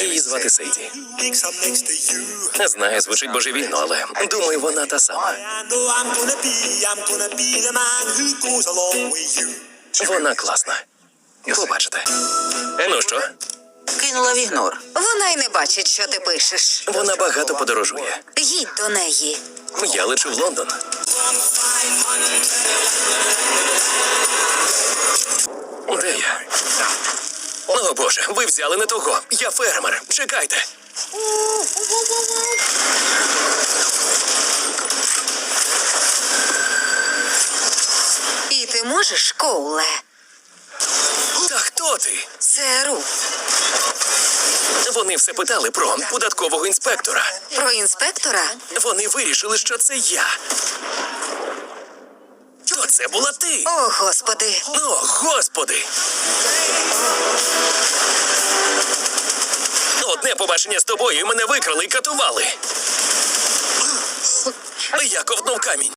Її звати Сейді. Не знаю, звучить божевільно, але думаю, вона та сама. Вона класна. Побачите. Ну що, Кинула в ігнор. Вона й не бачить, що ти пишеш. вона багато подорожує. Їдь до неї. Я лечу в Лондон. О боже, ви взяли не того. Я фермер. Чекайте. І ти можеш, Коуле? Та хто ти? Це Ру. Вони все питали про податкового інспектора. Про інспектора? Вони вирішили, що це я. То це була ти. О, господи. О, господи. Одне побачення з тобою мене викрали і катували. Я ковтнув камінь.